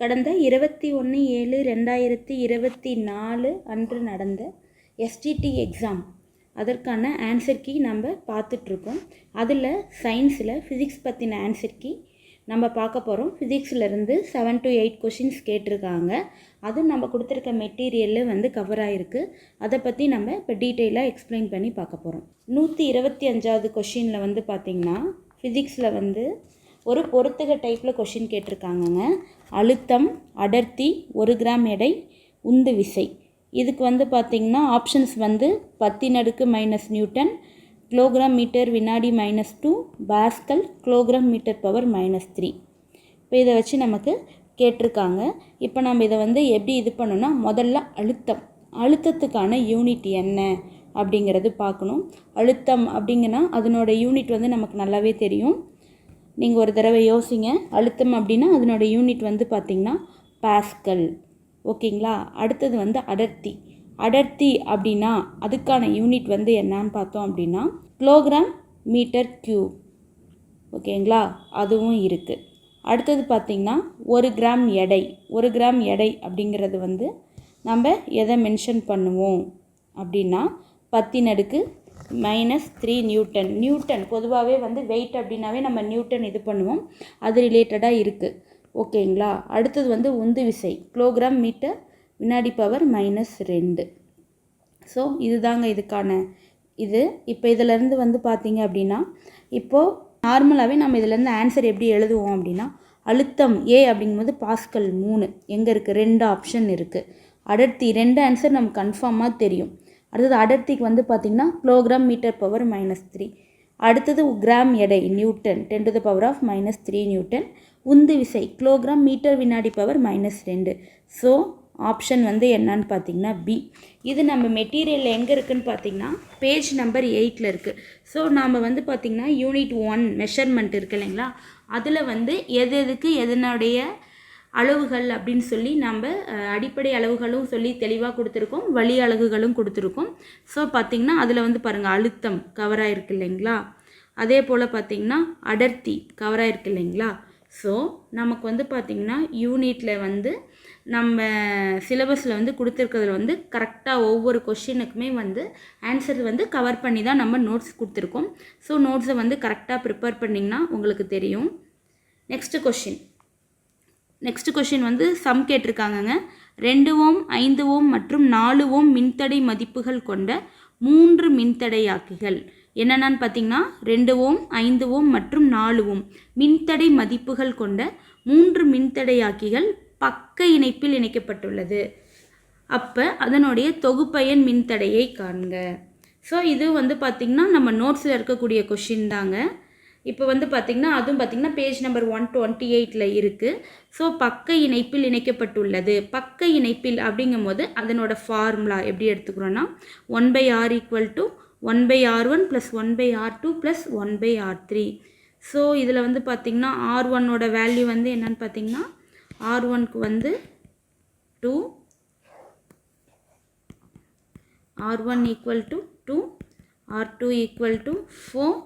கடந்த இருபத்தி ஒன்று ஏழு ரெண்டாயிரத்தி இருபத்தி நாலு அன்று நடந்த எஸ்டிடி எக்ஸாம் அதற்கான ஆன்சர் கீ நம்ம பார்த்துட்ருக்கோம். அதில் சயின்ஸில் ஃபிசிக்ஸ் பற்றின ஆன்சர் கீ நம்ம பார்க்க போகிறோம் ஃபிசிக்ஸ்லேருந்து செவன் டு எயிட் கொஷின்ஸ் கேட்டிருக்காங்க. அதுவும் நம்ம கொடுத்துருக்க மெட்டீரியலில் வந்து கவர் ஆகிருக்கு அதை பற்றி நம்ம இப்போ டீட்டெயிலாக எக்ஸ்பிளைன் பண்ணி பார்க்க போகிறோம் நூற்றி இருபத்தி அஞ்சாவது கொஷினில் வந்து பார்த்திங்கன்னா ஃபிசிக்ஸில் வந்து ஒரு பொருத்துக டைப்பில் கொஷின் கேட்டிருக்காங்கங்க. அழுத்தம் அடர்த்தி ஒரு கிராம் எடை உந்து விசை. இதுக்கு வந்து பார்த்திங்கன்னா ஆப்ஷன்ஸ் வந்து பத்தின் அடுக்கு மைனஸ் நியூட்டன் கிலோகிராம் மீட்டர் வினாடி minus two pascal kilogram metre power minus three இப்போ இதை வச்சு நமக்கு கேட்டிருக்காங்க. இப்போ நம்ம இதை வந்து எப்படி இது பண்ணோன்னா முதல்ல அழுத்தம். அழுத்தத்துக்கான யூனிட் என்ன அப்படிங்கிறது பார்க்கணும். அழுத்தம் அப்படிங்கன்னா அதனோட யூனிட் வந்து நமக்கு நல்லாவே தெரியும். நீங்கள் ஒரு தடவை யோசிங்க. அழுத்தம் அப்படின்னா அதனோட யூனிட் வந்து பார்த்திங்கன்னா பாஸ்கல் ஓகேங்களா? அடுத்தது வந்து அடர்த்தி. அடர்த்தி அப்படின்னா அதுக்கான யூனிட் வந்து என்னன்னு பார்த்தோம் அப்படின்னா கிலோகிராம் மீட்டர் கியூப் ஓகேங்களா? அதுவும் இருக்குது அடுத்தது பார்த்திங்கன்னா ஒரு கிராம் எடை. ஒரு கிராம் எடை அப்படிங்கிறது வந்து நம்ம எதை மென்ஷன் பண்ணுவோம் அப்படின்னா பத்தின் அடுக்கு மைனஸ் த்ரீ நியூட்டன் நியூட்டன் பொதுவாகவே வந்து வெயிட் அப்படின்னாவே நம்ம நியூட்டன் இது பண்ணுவோம். அது ரிலேட்டடாக இருக்குது ஓகேங்களா அடுத்தது வந்து உந்து விசை. கிலோகிராம் மீட்டர் வினாடி பவர் மைனஸ் ரெண்டு. ஸோ இதுதாங்க இதுக்கான இது. இப்போ இதிலேருந்து வந்து பார்த்தீங்க அப்படின்னா இப்போது நார்மலாகவே நம்ம இதிலேருந்து ஆன்சர் எப்படி எழுதுவோம் அப்படின்னா அழுத்தம் ஏ அப்படிங்கும்போது பாஸ்கல் மூணு. எங்கே இருக்குது ரெண்டு ஆப்ஷன் இருக்குது அடர்த்தி ரெண்டு ஆன்சர் நமக்கு கன்ஃபார்மாக தெரியும். அடுத்தது அடர்த்திக்கு வந்து பார்த்திங்கன்னா kilogram metre power minus three அடுத்தது கிராம் எடை newton ten to the power of minus three newton உந்து விசை கிலோகிராம் மீட்டர் வினாடி பவர் மைனஸ் ரெண்டு. ஸோ ஆப்ஷன் வந்து என்னன்னு பார்த்தீங்கன்னா பி இது நம்ம மெட்டீரியலில் எங்கே இருக்குதுன்னு பார்த்தீங்கன்னா பேஜ் நம்பர் எயிட்டில் இருக்குது ஸோ நாம் வந்து பார்த்திங்கன்னா யூனிட் ஒன் மெஷர்மெண்ட் இருக்கு இல்லைங்களா? அதில் வந்து எது எதுக்கு எதனுடைய அளவுகள் அப்படின்னு சொல்லி நம்ம அடிப்படை அளவுகளும் சொல்லி தெளிவாக கொடுத்துருக்கோம் வழி அலகுகளும் கொடுத்துருக்கோம். ஸோ பார்த்திங்கன்னா அதில் வந்து பாருங்கள் அழுத்தம் கவராயிருக்கு இல்லைங்களா? அதே போல் பார்த்திங்கன்னா அடர்த்தி கவராகிருக்கு இல்லைங்களா? ஸோ நமக்கு வந்து பார்த்திங்கன்னா யூனிட்டில் வந்து நம்ம சிலபஸில் வந்து கொடுத்துருக்கிறதுல வந்து கரெக்டாக ஒவ்வொரு கொஷினுக்குமே வந்து ஆன்சர் வந்து கவர் பண்ணி தான் நம்ம நோட்ஸ் கொடுத்துருக்கோம். ஸோ நோட்ஸை வந்து கரெக்டாக ப்ரிப்பேர் பண்ணிங்கன்னா உங்களுக்கு தெரியும். நெக்ஸ்ட்டு கொஷின் நெக்ஸ்ட் கொஷின் வந்து சம் கேட்டிருக்காங்கங்க. ரெண்டு ஓம் ஐந்து ஓம் மற்றும் நாலு ஓம் மின்தடை மதிப்புகள் கொண்ட மூன்று மின்தடையாக்கிகள். என்னென்னு பார்த்தீங்கன்னா ரெண்டு ஓம் ஐந்து ஓம் மற்றும் நாலு ஓம் மின்தடை மதிப்புகள் கொண்ட மூன்று மின்தடையாக்கிகள் பக்க இணைப்பில் இணைக்கப்பட்டுள்ளது. அப்போ அதனுடைய தொகுப்பயன் மின்தடையை காண்க. ஸோ இது வந்து பார்த்திங்கன்னா நம்ம நோட்ஸில் இருக்கக்கூடிய கொஷின் தாங்க. இப்போ வந்து பார்த்திங்கன்னா அதுவும் பார்த்திங்கன்னா பேஜ் நம்பர் ஒன் டுவெண்ட்டி எயிட்டில் இருக்குது ஸோ பக்க இணைப்பில் இணைக்கப்பட்டுள்ளது. பக்க இணைப்பில் அப்படிங்கும்போது அதனோட ஃபார்முலா எப்படி எடுத்துக்கிறோன்னா one by R equal to one by R one plus one by R two plus one by R three so இதில் வந்து பார்த்திங்கன்னா ஆர் ஒன்னோட வேல்யூ வந்து என்னன்னு பார்த்திங்கன்னா ஆர் ஒன்க்கு வந்து two R one equal to two R two equal to four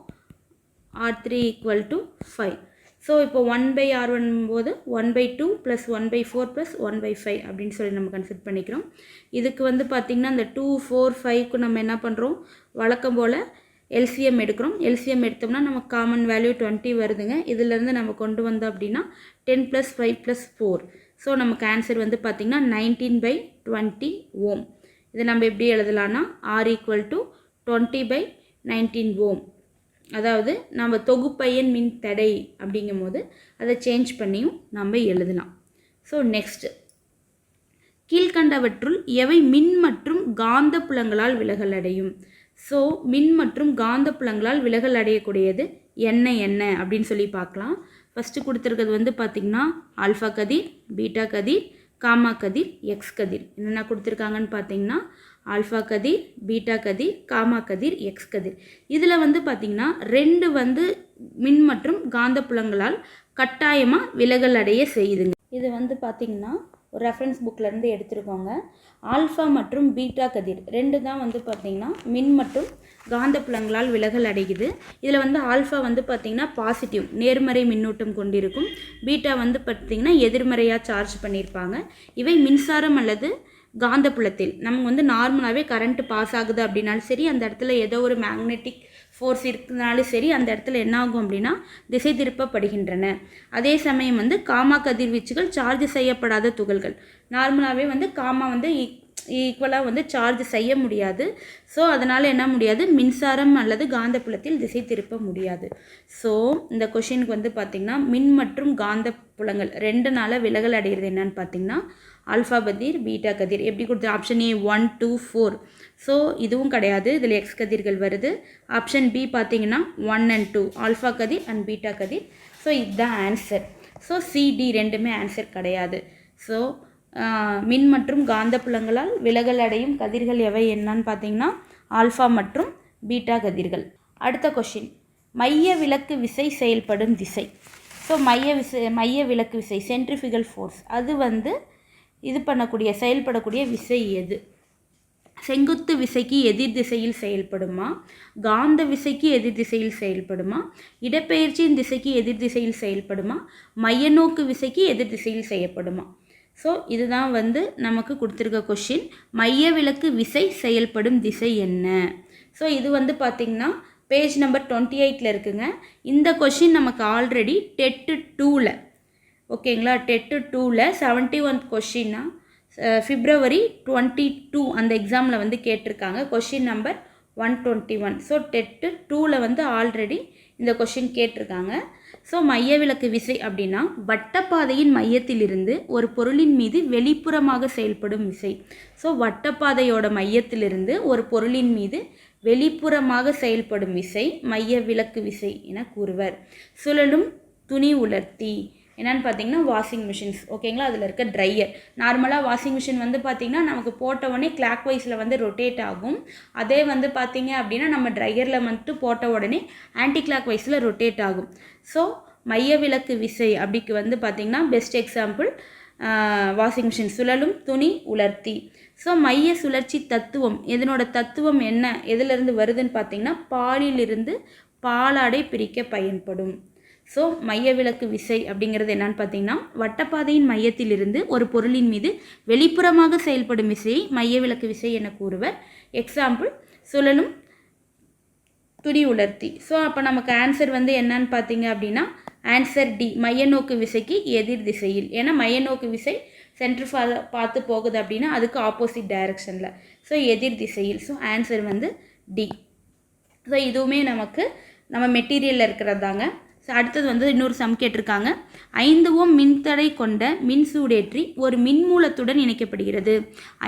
R three equal to five so இப்போ ஒன் பை ஆர் ஒன் போது one by two plus one by four plus one by five அப்படின்னு சொல்லி நம்ம consider பண்ணிக்கிறோம். இதுக்கு வந்து பார்த்திங்கன்னா இந்த டூ ஃபோர் ஃபைவ்க்கு நம்ம என்ன பண்ணுறோம் வழக்கம் போல் எல்சிஎம் எடுக்கிறோம். எல்சிஎம் எடுத்தோம்னா நம்ம காமன் வேல்யூ டுவெண்ட்டி வருதுங்க. இதிலேருந்து நம்ம கொண்டு வந்தோம் அப்படின்னா ten plus five plus four so நமக்கு ஆன்சர் வந்து பார்த்திங்கன்னா நைன்டீன் பை டுவெண்ட்டி ஓம். இதை நம்ம எப்படி எழுதலாம்னா R equal to twenty by nineteen ohm. அதாவது நம்ம தொகுப்பயன் மின் தடை அப்படிங்கும்போது அதை சேஞ்ச் பண்ணியும் நம்ம எழுதலாம். ஸோ நெக்ஸ்ட் கீழ்கண்டவற்றுள் எவை மின் மற்றும் காந்த புலங்களால் விலகல் அடையும்? ஸோ மின் மற்றும் காந்த புலங்களால் விலகல் அடையக்கூடியது என்ன என்ன அப்படின்னு சொல்லி பார்க்கலாம். ஃபஸ்ட்டு கொடுத்துருக்கிறது வந்து பார்த்திங்கன்னா ஆல்ஃபா கதிர் பீட்டா கதிர் காமா கதிர் எக்ஸ் கதிர். என்னென்ன கொடுத்துருக்காங்கன்னு பார்த்தீங்கன்னா ஆல்ஃபா கதிர் பீட்டா கதிர் காமா கதிர் எக்ஸ் கதிர். இதில் வந்து பார்த்திங்கன்னா ரெண்டு வந்து மின் மற்றும் காந்த புலங்களால் கட்டாயமாக விலகல் அடைய செய்யுதுங்க. இது வந்து பார்த்திங்கன்னா ஒரு ரெஃபரன்ஸ் புக்கிலேருந்து எடுத்துருக்கோங்க. ஆல்ஃபா மற்றும் பீட்டா கதிர். ரெண்டு தான் வந்து பார்த்திங்கன்னா மின் மற்றும் காந்த புலங்களால் விலகல் அடையுது. இதில் வந்து ஆல்ஃபா வந்து பார்த்திங்கன்னா பாசிட்டிவ் நேர்மறை மின்னூட்டம் கொண்டிருக்கும். பீட்டா வந்து பார்த்திங்கன்னா எதிர்மறையாக சார்ஜ் பண்ணியிருப்பாங்க இவை மின்சாரம் அல்லது காந்தப்புலத்தில். நம்ம வந்து நார்மலாகவே கரண்ட்டு பாஸ் ஆகுது அப்படின்னாலும் சரி அந்த இடத்துல ஏதோ ஒரு மேக்னெட்டிக் ஃபோர்ஸ் இருக்கிறதுனாலும் சரி அந்த இடத்துல என்ன ஆகும் அப்படின்னா திசை திருப்பப்படுகின்றன. அதே சமயம் வந்து காமா கதிர்வீச்சுகள் சார்ஜ் செய்யப்படாத துகள்கள். நார்மலாகவே வந்து காமா வந்து ஈக்குவலாக வந்து சார்ஜ் செய்ய முடியாது. ஸோ அதனால் என்ன முடியாது? மின்சாரம் அல்லது காந்தப்புலத்தில் திசை திருப்ப முடியாது. ஸோ இந்த கொஷினுக்கு வந்து பார்த்திங்கன்னா மின் மற்றும் காந்த புலங்கள் ரெண்டு நாளாக விலகல் அடைகிறது என்னன்னு பார்த்தீங்கன்னா ஆல்ஃபா கதிர் பீட்டா கதிர். எப்படி கொடுத்து option A one two four so இதுவும் கிடையாது. இதில் எக்ஸ் கதிர்கள் வருது. ஆப்ஷன் பி பார்த்தீங்கன்னா ஒன் அண்ட் டூ ஆல்ஃபா கதிர் அண்ட் பீட்டா கதிர். ஸோ இதுதான் ஆன்சர் ஸோ சிடி ரெண்டுமே ஆன்சர் கிடையாது. ஸோ மின் மற்றும் காந்தப்புலங்களால் விலகல் அடையும் கதிர்கள் எவை என்னன்னு பார்த்தீங்கன்னா ஆல்ஃபா மற்றும் பீட்டா கதிர்கள். அடுத்த கொஷின் மைய விலக்கு விசை செயல்படும் திசை. ஸோ மைய விசை மைய விலக்கு விசை சென்ட்ரிஃபிகல் ஃபோர்ஸ் அது வந்து இது பண்ணக்கூடிய செயல்படக்கூடிய விசை எது? செங்குத்து விசைக்கு எதிர் திசையில் செயல்படுமா? காந்த விசைக்கு எதிர் திசையில் செயல்படுமா? இடப்பெயர்ச்சியின் திசைக்கு எதிர் திசையில் செயல்படுமா? மையநோக்கு விசைக்கு எதிர் திசையில் செய்யப்படுமா? ஸோ இதுதான் வந்து நமக்கு கொடுத்துருக்க கொஷின் மைய விளக்கு விசை செயல்படும் திசை என்ன? ஸோ இது வந்து பார்த்திங்கன்னா பேஜ் நம்பர் டுவெண்ட்டி எயிட்டில் இருக்குங்க. இந்த கொஷின் நமக்கு ஆல்ரெடி டெட்டு டூவில் ஓகேங்களா டெட்டு டூவில் செவன்ட்டி ஒன் கொஷின்னா ஃபிப்ரவரி டுவெண்ட்டி டூ அந்த எக்ஸாமில் வந்து கேட்டிருக்காங்க. Question number one twenty one so TET டூவில் வந்து ஆல்ரெடி இந்த கொஷின் கேட்டிருக்காங்க. ஸோ மைய விளக்கு விசை அப்படின்னா வட்டப்பாதையின் மையத்திலிருந்து ஒரு பொருளின் மீது வெளிப்புறமாக செயல்படும் விசை. ஸோ வட்டப்பாதையோட மையத்திலிருந்து ஒரு பொருளின் மீது வெளிப்புறமாக செயல்படும் விசை மைய விளக்கு விசை என கூறுவர். சுழலும் துணி உலர்த்தி. என்னென்னு பார்த்தீங்கன்னா வாஷிங் மிஷின்ஸ் ஓகேங்களா அதில் இருக்க ட்ரையர் நார்மலாக வாஷிங் மிஷின் வந்து பார்த்திங்கன்னா நமக்கு போட்ட உடனே கிளாக் வைஸில் வந்து ரொட்டேட் ஆகும். அதே வந்து பார்த்திங்க அப்படின்னா நம்ம ட்ரையரில் வந்துட்டு போட்ட உடனே ஆன்டி கிளாக் வைஸில் ரொட்டேட் ஆகும். ஸோ மைய விளக்கு விசை அப்படிக்கு வந்து பார்த்திங்கன்னா பெஸ்ட் எக்ஸாம்பிள் வாஷிங் மிஷின் சுழலும் துணி உலர்த்தி. ஸோ மைய சுழற்சி தத்துவம் இதனோட தத்துவம் என்ன? எதிலிருந்து வருதுன்னு பார்த்தீங்கன்னா பாலிலிருந்து பாலாடை பிரிக்க பயன்படும். ஸோ மைய விளக்கு விசை அப்படிங்கிறது என்னன்னு பார்த்தீங்கன்னா வட்டப்பாதையின் மையத்திலிருந்து ஒரு பொருளின் மீது வெளிப்புறமாக செயல்படும் விசையை மைய விளக்கு விசை என கூறுவர். எக்ஸாம்பிள் சுழலும் துணி உலர்த்தி. ஸோ அப்போ நமக்கு ஆன்சர் வந்து என்னன்னு பார்த்தீங்க அப்படின்னா ஆன்சர் டி மையநோக்கு விசைக்கு எதிர் திசையில். ஏன்னா மைய நோக்கு விசை சென்ட்ரு ஃபா பார்த்து போகுது அப்படின்னா அதுக்கு ஆப்போசிட் டைரக்ஷனில் ஸோ எதிர் திசையில். ஸோ ஆன்சர் வந்து டி ஸோ இதுவுமே நமக்கு நம்ம மெட்டீரியலில் இருக்கிறது தாங்க. அடுத்தது வந்து இன்னொரு சம் கேட்டிருக்காங்க. ஐந்து ஓம் மின்தடை கொண்ட மின் சூடேற்றி ஒரு மின்மூலத்துடன் இணைக்கப்படுகிறது.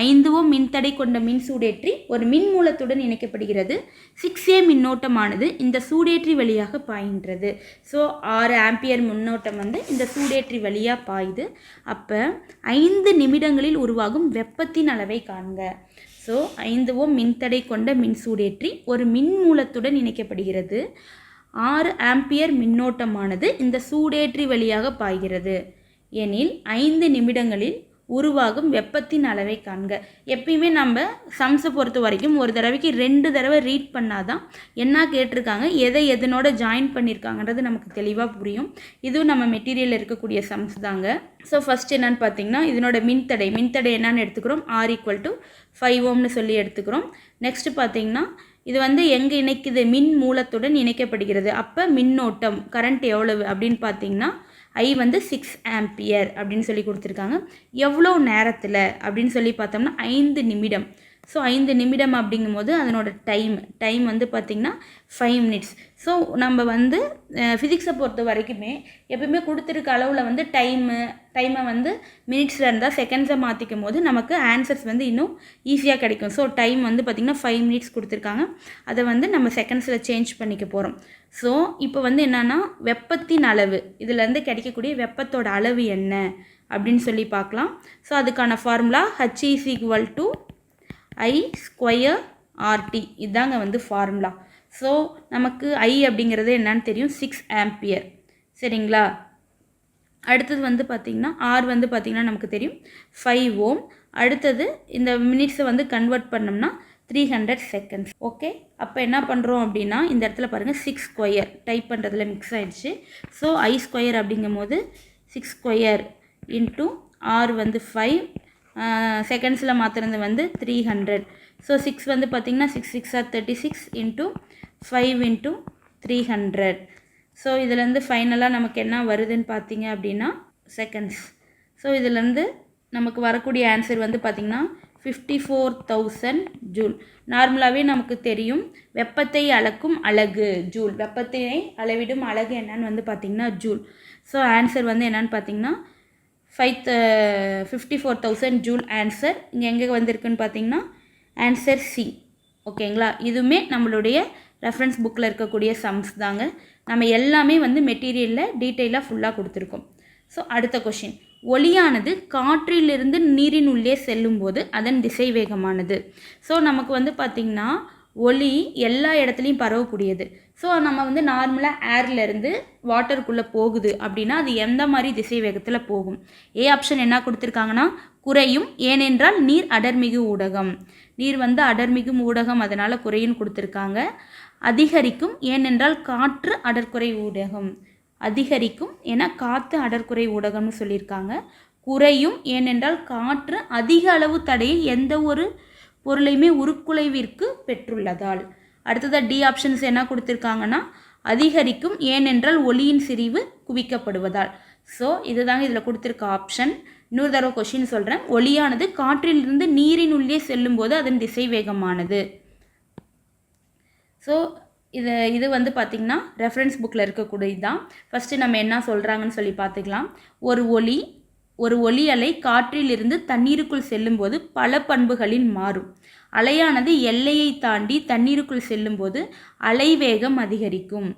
ஐந்து ஓம் மின்தடை கொண்ட மின் சூடேற்றி ஒரு மின்மூலத்துடன் இணைக்கப்படுகிறது. சிக்ஸ் ஏ மின்னோட்டமானது இந்த சூடேற்றி வழியாக பாய்கின்றது. ஸோ ஆறு ஆம்பியர் மின்னோட்டம் வந்து இந்த சூடேற்றி வழியாக பாயுது. அப்போ ஐந்து நிமிடங்களில் உருவாகும் வெப்பத்தின் அளவை காண்க. ஸோ ஐந்து ஓம் மின்தடை கொண்ட மின் சூடேற்றி ஒரு மின்மூலத்துடன் இணைக்கப்படுகிறது. ஆறு ஆம்பியர் மின்னோட்டமானது இந்த சூடேற்றி வழியாக பாய்கிறது. எனில் ஐந்து நிமிடங்களில் உருவாகும் வெப்பத்தின் அளவை காண்க. எப்பயுமே நம்ம சம்ஸை பொறுத்த வரைக்கும் ஒரு தடவைக்கு ரெண்டு தடவை ரீட் பண்ணாதான் என்ன கேட்டிருக்காங்க எதை எதனோட ஜாயின் பண்ணியிருக்காங்கன்றது நமக்கு தெளிவாக புரியும். இதுவும் நம்ம மெட்டீரியலில் இருக்கக்கூடிய சம்ஸ் தாங்க. ஸோ ஃபஸ்ட் என்னென்னு பார்த்தீங்கன்னா இதனோட மின்தடை மின்தடை என்னன்னு எடுத்துக்கிறோம்? ஆர் ஈக்குவல் டு ஃபைவ் ஓம்னு சொல்லி எடுத்துக்கிறோம். நெக்ஸ்ட் பார்த்தீங்கன்னா இது வந்து எங்கே இணைக்குது? மின் மூலத்துடன் இணைக்கப்படுகிறது. அப்போ மின்னோட்டம் கரண்ட் எவ்வளவு அப்படின்னு பார்த்தீங்கன்னா ஐ வந்து சிக்ஸ் ஆம்பியர் அப்படின்னு சொல்லி கொடுத்துருக்காங்க. எவ்வளோ நேரத்தில் அப்படின்னு சொல்லி பார்த்தோம்னா ஐந்து நிமிடம். ஸோ ஐந்து நிமிடம் அப்படிங்கும்போது அதனோட டைம் டைம் வந்து பார்த்திங்கன்னா ஃபைவ் மினிட்ஸ் ஸோ நம்ம வந்து ஃபிசிக்ஸை பொறுத்த வரைக்குமே எப்பவுமே கொடுத்துருக்க அளவில் வந்து டைமு டைமை வந்து மினிட்ஸில் இருந்தால் செகண்ட்ஸை மாற்றிக்கும் போது நமக்கு ஆன்சர்ஸ் வந்து இன்னும் ஈஸியாக கிடைக்கும். ஸோ டைம் வந்து பார்த்திங்கன்னா ஃபைவ் மினிட்ஸ் கொடுத்துருக்காங்க. அதை வந்து நம்ம செகண்ட்ஸில் சேஞ்ச் பண்ணிக்க போகிறோம் ஸோ இப்போ வந்து என்னென்னா வெப்பத்தின் அளவு. இதுலேருந்து கிடைக்கக்கூடிய வெப்பத்தோட அளவு என்ன? அப்படின்னு சொல்லி பார்க்கலாம் ஸோ அதுக்கான formula H is equal to I square R T இதாங்க வந்து ஃபார்முலா ஸோ நமக்கு ஐ அப்படிங்கிறது என்னன்னு தெரியும்? சிக்ஸ் ஆம்பியர் சரிங்களா? அடுத்தது வந்து பார்த்திங்கன்னா ஆர் வந்து பார்த்திங்கன்னா நமக்கு தெரியும். Five ohm. அடுத்தது இந்த மினிட்ஸை வந்து கன்வெர்ட் பண்ணோம்னா த்ரீ ஹண்ட்ரட் செகண்ட்ஸ் ஓகே அப்போ என்ன பண்ணுறோம் அப்படின்னா இந்த இடத்துல பாருங்கள் சிக்ஸ் ஸ்கொயர் டைப் பண்ணுறதுல மிக்ஸ் ஆகிடுச்சு ஸோ ஐ ஸ்கொயர் அப்படிங்கும் போது சிக்ஸ் ஸ்கொயர் இன்ட்டு ஆர் வந்து ஃபைவ் செகண்ட்ஸில் மாற்றுறது வந்து த்ரீ ஹண்ட்ரட் ஸோ சிக்ஸ் வந்து பார்த்திங்கன்னா six six R thirty six into five into three hundred so இதுலேருந்து ஃபைனலாக நமக்கு என்ன வருதுன்னு பார்த்தீங்க அப்படின்னா செகண்ட்ஸ் ஸோ இதுலேருந்து நமக்கு வரக்கூடிய ஆன்சர் வந்து பார்த்திங்கன்னா ஃபிஃப்டி ஃபோர் தௌசண்ட் ஜூல் நார்மலாகவே நமக்கு தெரியும் வெப்பத்தை அளக்கும் அழகு ஜூல் வெப்பத்தை அளவிடும் அழகு என்னன்னு வந்து பார்த்திங்கன்னா ஜூல் ஸோ ஆன்சர் வந்து என்னன்னு பார்த்திங்கன்னா five fifty four thousand joule answer இங்கே எங்கே வந்திருக்குன்னு பார்த்தீங்கன்னா ஆன்சர் சி ஓகேங்களா இதுவுமே நம்மளுடைய ரெஃபரன்ஸ் புக்கில் இருக்கக்கூடிய சம்ஸ் தாங்க. நம்ம எல்லாமே வந்து மெட்டீரியலில் டீட்டெயிலாக ஃபுல்லாக கொடுத்துருக்கோம். ஸோ அடுத்த கொஷின் ஒளியானது காற்றிலிருந்து நீரின் உள்ளே செல்லும்போது அதன் திசை வேகமானது ஸோ நமக்கு வந்து பார்த்திங்கன்னா ஒளி எல்லா இடத்துலையும் பரவக்கூடியது. ஸோ நம்ம வந்து நார்மலாக ஏர்லேருந்து வாட்டருக்குள்ளே போகுது அப்படின்னா அது எந்த மாதிரி திசை வேகத்தில் போகும்? ஏ ஆப்ஷன் என்ன கொடுத்துருக்காங்கன்னா குறையும். ஏனென்றால் நீர் அடர்மிகு ஊடகம். நீர் வந்து அடர்மிகு ஊடகம் அதனால் குறையும் கொடுத்துருக்காங்க. அதிகரிக்கும். ஏனென்றால் காற்று அடர்குறை ஊடகம். அதிகரிக்கும் என காற்று அடர்குறை ஊடகம்னு சொல்லியிருக்காங்க. குறையும். ஏனென்றால் காற்று அதிக அளவு தடையை எந்த ஒரு பொருளையுமே உருக்குலைவிற்கு பெற்றுள்ளதால். அடுத்ததாக டி ஆப்ஷன்ஸ் என்ன கொடுத்துருக்காங்கன்னா அதிகரிக்கும் ஏனென்றால் ஒளியின் சிரிவு குவிக்கப்படுவதால். ஸோ இதுதாங்க இதில் கொடுத்துருக்க ஆப்ஷன் இன்னொரு தடவை கொஷின் சொல்கிறேன் ஒளியானது காற்றிலிருந்து நீரின் உள்ளே செல்லும்போது அதன் திசை வேகமானது ஸோ இது இது வந்து பார்த்திங்கன்னா ரெஃபரன்ஸ் புக்கில் இருக்கக்கூடியது தான் ஃபஸ்ட்டு நம்ம என்ன சொல்கிறாங்கன்னு சொல்லி பார்த்துக்கலாம். ஒரு ஒளி ஒரு ஒளி அலை காற்றிலிருந்து தண்ணீருக்குள் செல்லும்போது பல பண்புகளில் மாறும். அலையானது எல்லையை தாண்டி தண்ணீருக்குள் செல்லும்போது அலைவேகம் அதிகரிக்கும்.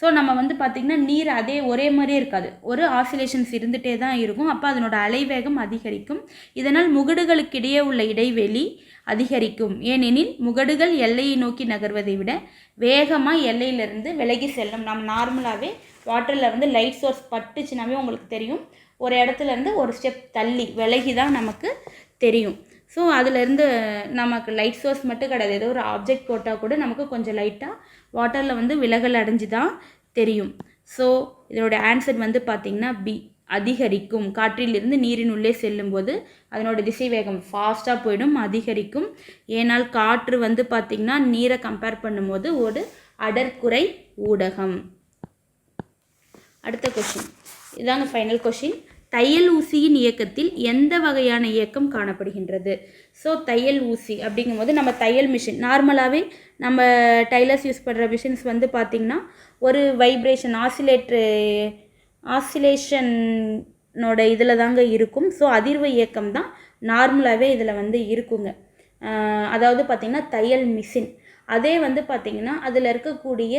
ஸோ நம்ம வந்து பார்த்திங்கன்னா நீர் அதே ஒரே மாதிரியே இருக்காது. ஒரு ஆசிலேஷன்ஸ் இருந்துகிட்டே தான் இருக்கும். அப்போ அதனோட அலைவேகம் அதிகரிக்கும். இதனால் முகடுகளுக்கிடையே உள்ள இடைவெளி அதிகரிக்கும். ஏனெனில் முகடுகள் எல்லையை நோக்கி நகர்வதை விட வேகமாக எல்லையிலிருந்து விலகி செல்லும். நம்ம நார்மலாகவே வாட்டரில் வந்து லைட் சோர்ஸ் பட்டுச்சுனாவே உங்களுக்கு தெரியும். ஒரு இடத்துல இருந்து ஒரு ஸ்டெப் தள்ளி விலகி தான் நமக்கு தெரியும். ஸோ அதுலேருந்து நமக்கு லைட் சோர்ஸ் மட்டும் கிடையாது. ஏதோ ஒரு ஆப்ஜெக்ட் போட்டால் கூட நமக்கு கொஞ்சம் லைட்டாக வாட்டரில் வந்து விலகல் அடைஞ்சு தான் தெரியும். ஸோ இதனோட ஆன்சர் வந்து பார்த்திங்கன்னா பி அதிகரிக்கும். காற்றிலிருந்து நீரின் உள்ளே செல்லும்போது அதனோட திசை வேகம் ஃபாஸ்ட்டாக போயிடும் அதிகரிக்கும். ஏனால் காற்று வந்து பார்த்திங்கன்னா நீரை கம்பேர் பண்ணும்போது ஒரு அடர்குறை ஊடகம். அடுத்த கொஷின் இதாங்க ஃபைனல் கொஷின் தையல் ஊசியின் இயக்கத்தில் எந்த வகையான இயக்கம் காணப்படுகின்றது? ஸோ தையல் ஊசி அப்படிங்கும்போது நம்ம தையல் மிஷின் நார்மலாகவே நம்ம டைலர்ஸ் யூஸ் பண்ணுற மிஷின்ஸ் வந்து பார்த்திங்கன்னா ஒரு வைப்ரேஷன் ஆசிலேட்ரு ஆசிலேஷனோட இதில் தாங்க இருக்கும். ஸோ அதிர்வு இயக்கம் தான் நார்மலாகவே இதில் வந்து இருக்குங்க. அதாவது பார்த்திங்கன்னா தையல் மிஷின் அதே வந்து பார்த்திங்கன்னா அதில் இருக்கக்கூடிய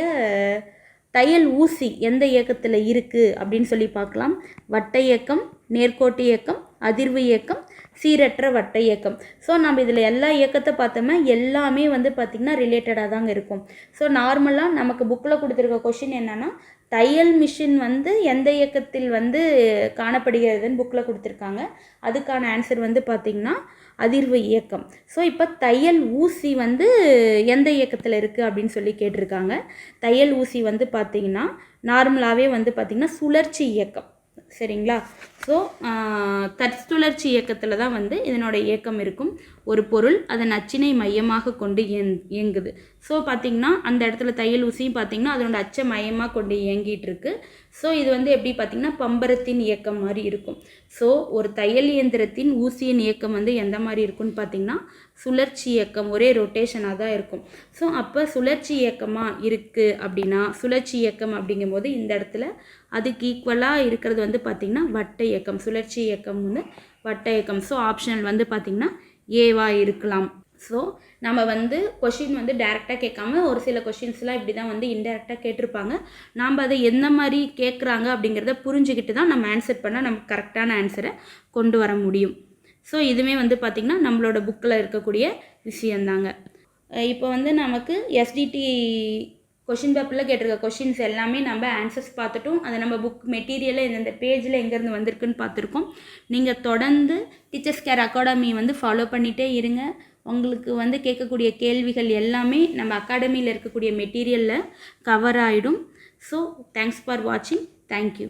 தையல் ஊசி எந்த இயக்கத்தில் இருக்குது அப்படின்னு சொல்லி பார்க்கலாம். வட்ட இயக்கம் நேர்கோட்டு இயக்கம் அதிர்வு இயக்கம் சீரற்ற வட்ட இயக்கம். ஸோ நம்ம இதில் எல்லா இயக்கத்தை பார்த்தோம்னா எல்லாமே வந்து பார்த்திங்கன்னா ரிலேட்டடாக தாங்க இருக்கும். ஸோ நார்மலாக நமக்கு புக்கில் கொடுத்துருக்க கொஷின் என்னென்னா தையல் மிஷின் வந்து எந்த இயக்கத்தில் வந்து காணப்படுகிறதுன்னு புக்கில் கொடுத்துருக்காங்க. அதுக்கான ஆன்சர் வந்து பார்த்திங்கன்னா அதிர்வு இயக்கம். ஸோ இப்போ தையல் ஊசி வந்து எந்த இயக்கத்தில் இருக்குது அப்படின்னு சொல்லி கேட்டிருக்காங்க. தையல் ஊசி வந்து பார்த்திங்கன்னா நார்மலாகவே வந்து பார்த்திங்கன்னா சுழற்சி இயக்கம். சரிங்களா? ஸோ தற்சுழற்சி இயக்கத்தில் தான் வந்து இதனோட இயக்கம் இருக்கும். ஒரு பொருள் அதன் அச்சினை மையமாக கொண்டு இயங்குது. ஸோ பார்த்திங்கன்னா அந்த இடத்துல தையல் ஊசியும் பார்த்திங்கன்னா அதனோட அச்சை மையமாக கொண்டு இயங்கிட்டு இருக்கு ஸோ இது வந்து எப்படி பார்த்திங்கன்னா பம்பரத்தின் இயக்கம் மாதிரி இருக்கும். ஸோ ஒரு தையல் இயந்திரத்தின் ஊசியின் இயக்கம் வந்து எந்த மாதிரி இருக்கும்னு பார்த்திங்கன்னா சுழற்சி இயக்கம் ஒரே ரொட்டேஷனாக தான் இருக்கும். ஸோ அப்போ சுழற்சி இயக்கமாக இருக்குது அப்படின்னா சுழற்சி இயக்கம் அப்படிங்கும்போது இந்த இடத்துல அதுக்கு ஈக்குவலாக இருக்கிறது வந்து பார்த்திங்கன்னா வட்ட இயக்கம் சுழற்சி இயக்கம் வந்து வட்ட இயக்கம். ஸோ ஆப்ஷனல் வந்து பார்த்திங்கன்னா ஏவா இருக்கலாம். ஸோ நம்ம வந்து கொஷின் வந்து டேரெக்டாக கேட்காம ஒரு சில கொஷின்ஸ்லாம் இப்படி தான் வந்து இன்டெரக்டாக கேட்டிருப்பாங்க. நாம் அதை எந்த மாதிரி கேட்குறாங்க அப்படிங்கிறத புரிஞ்சுக்கிட்டு தான் நம்ம ஆன்சர் பண்ணால் நமக்கு கரெக்டான ஆன்சரை கொண்டு வர முடியும். ஸோ இதுவுமே வந்து பார்த்திங்கன்னா நம்மளோட புக்கில் இருக்கக்கூடிய விஷயந்தாங்க இப்போ வந்து நமக்கு எஸ்டிடி கொஷின் பேப்பரில் கேட்டிருக்க கொஷின்ஸ் எல்லாமே நம்ம ஆன்சர்ஸ் பார்த்துட்டோம். அதை நம்ம புக் மெட்டீரியலில் எந்தெந்த பேஜில் எங்கேருந்து வந்திருக்குன்னு பார்த்துருக்கோம். நீங்கள் தொடர்ந்து டீச்சர்ஸ் கேர் அகாடமி வந்து ஃபாலோ பண்ணிகிட்டே இருங்க. உங்களுக்கு வந்து கேட்கக்கூடிய கேள்விகள் எல்லாமே நம்ம அகாடமியில் இருக்கக்கூடிய மெட்டீரியலில் கவர் ஆகிடும் ஸோ தேங்க்ஸ் ஃபார் வாட்சிங் தேங்க்யூ